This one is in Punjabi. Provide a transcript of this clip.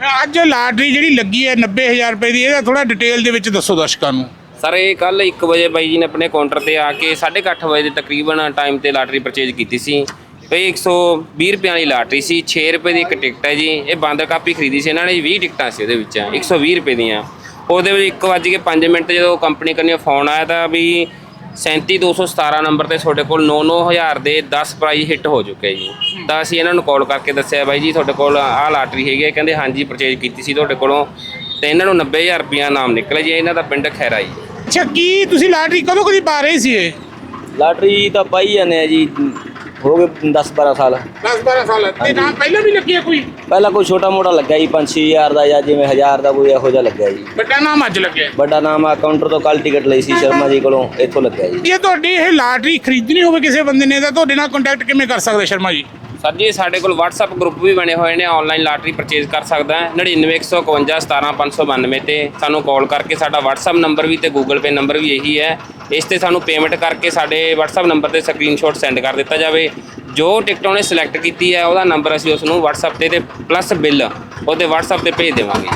ਅੱਜ ਲਾਟਰੀ ਜਿਹੜੀ ਲੱਗੀ ਹੈ 90000 ਰੁਪਏ ਦੀ, ਇਹਦਾ ਥੋੜਾ ਡਿਟੇਲ ਦੇ ਵਿੱਚ ਦੱਸੋ ਦਰਸ਼ਕਾਂ ਨੂੰ। ਸਰ, ਇਹ ਕੱਲ 1 ਵਜੇ ਬਾਈ ਜੀ ਨੇ ਆਪਣੇ ਕਾਊਂਟਰ ਤੇ ਆ ਕੇ 8:30 ਵਜੇ ਦੇ ਤਕਰੀਬਨ ਟਾਈਮ ਤੇ ਲਾਟਰੀ ਪਰਚੇਜ ਕੀਤੀ ਸੀ। ਇਹ 120 ਰੁਪਏ ਵਾਲੀ ਲਾਟਰੀ ਸੀ 6 ਰੁਪਏ ਦੀ ਇੱਕ ਟਿਕਟ ਹੈ ਜੀ। ਇਹ ਬਾਂਦਰ ਕਾਪੀ ਖਰੀਦੀ ਸੀ ਇਹਨਾਂ ਨੇ 20 ਟਿਕਟਾਂ ਸੀ ਉਹਦੇ ਵਿੱਚ 120 ਰੁਪਏ ਦੀਆਂ। ਉਹਦੇ ਵਿੱਚ 1:05 ਮਿੰਟ ਜਦੋਂ ਕੰਪਨੀ ਕੰਨੀ ਫੋਨ ਆਇਆ ਤਾਂ ਵੀ 37217 ਨੰਬਰ ਤੇ ਤੁਹਾਡੇ ਕੋਲ 9-9000 ਦੇ 10 ਪ੍ਰਾਈਜ਼ ਹਿੱਟ ਹੋ ਚੁੱਕੇ ਜੀ। ਤਾਂ ਅਸੀਂ ਇਹਨਾਂ ਨੂੰ ਕਾਲ ਕਰਕੇ ਦੱਸਿਆ ਬਾਈ ਜੀ ਤੁਹਾਡੇ ਕੋਲ ਆਹ ਲਾਟਰੀ ਹੈਗੀ ਹੈ। ਕਹਿੰਦੇ ਹਾਂਜੀ ਪਰਚੇਜ ਕੀਤੀ ਸੀ ਤੁਹਾਡੇ ਕੋਲੋਂ। ਤੇ ਇਹਨਾਂ ਨੂੰ 90000 ਰੁਪਇਆ ਨਾਮ ਨਿਕਲਿਆ ਜੀ ਇਹਨਾਂ ਦਾ ਪਿੰਡ ਖੈਰਾ ਜੀ। ਅੱਛਾ ਕੀ ਤੁਸੀਂ ਲਾਟਰੀ ਕਦੋਂ ਕਦੀ ਪਾ ਰਹੇ ਸੀ ਇਹ? ਲਾਟਰੀ ਤਾਂ ਪਾਈ ਜਾਂਦੇ ਆ ਜੀ ਹੋ ਗਏ 10 12 ਸਾਲ। 10 12 ਸਾਲ। ਤੇ ਨਾਮ ਪਹਿਲਾਂ ਵੀ ਲੱਗਿਆ ਕੋਈ? ਪਹਿਲਾਂ ਕੋਈ ਛੋਟਾ ਮੋਟਾ ਲੱਗਾ ਜੀ 5-6000 ਦਾ ਜਾਂ ਜਿਵੇਂ 1000 ਦਾ ਕੋਈ ਇਹੋ ਜਿਹਾ ਲੱਗਿਆ ਜੀ। ਵੱਡਾ ਨਾਮ ਅੱਜ ਲੱਗਿਆ। ਵੱਡਾ ਨਾਮ ਆ ਕਾਊਂਟਰ ਤੋਂ ਕੱਲ ਟਿਕਟ ਲਈ ਸੀ ਸ਼ਰਮਾ ਜੀ ਕੋਲੋਂ ਇੱਥੋਂ ਲੱਗਿਆ ਜੀ। ਜੇ ਤੁਹਾਡੀ ਇਹ ਲਾਟਰੀ ਖਰੀਦਣੀ ਹੋਵੇ ਕਿਸੇ ਬੰਦੇ ਨੇ ਤਾਂ ਤੁਹਾਡੇ ਨਾਲ ਕੰਟੈਕਟ ਕਿਵੇਂ ਕਰ ਸਕਦਾ ਸ਼ਰਮਾ ਜੀ? ਸਰ ਜੀ, ਸਾਡੇ ਕੋਲ WhatsApp ਗਰੁੱਪ ਵੀ ਬਣੇ ਹੋਏ ਨੇ ਆਨਲਾਈਨ ਲਾਟਰੀ ਪਰਚੇਜ਼ ਕਰ ਸਕਦਾ ਹੈ। 9915517592 ਤੇ ਸਾਨੂੰ ਕਾਲ ਕਰਕੇ ਸਾਡਾ WhatsApp ਨੰਬਰ ਵੀ ਤੇ Google Pay ਨੰਬਰ ਵੀ ਇਹੀ ਹੈ। ਇਸ ਤੇ ਸਾਨੂੰ ਪੇਮੈਂਟ ਕਰਕੇ ਸਾਡੇ WhatsApp ਨੰਬਰ ਤੇ ਸਕਰੀਨਸ਼ਾਟ ਸੈਂਡ ਕਰ ਦਿੱਤਾ ਜਾਵੇ। ਜੋ ਟਿਕਟ ਉਹਨੇ ਸਿਲੈਕਟ ਕੀਤੀ ਹੈ, ਉਹਦਾ ਨੰਬਰ ਅਸੀਂ ਉਸ ਨੂੰ WhatsApp ਤੇ ਤੇ ਪਲੱਸ ਬਿੱਲ ਉਹਦੇ WhatsApp ਤੇ ਭੇਜ ਦੇਵਾਂਗੇ।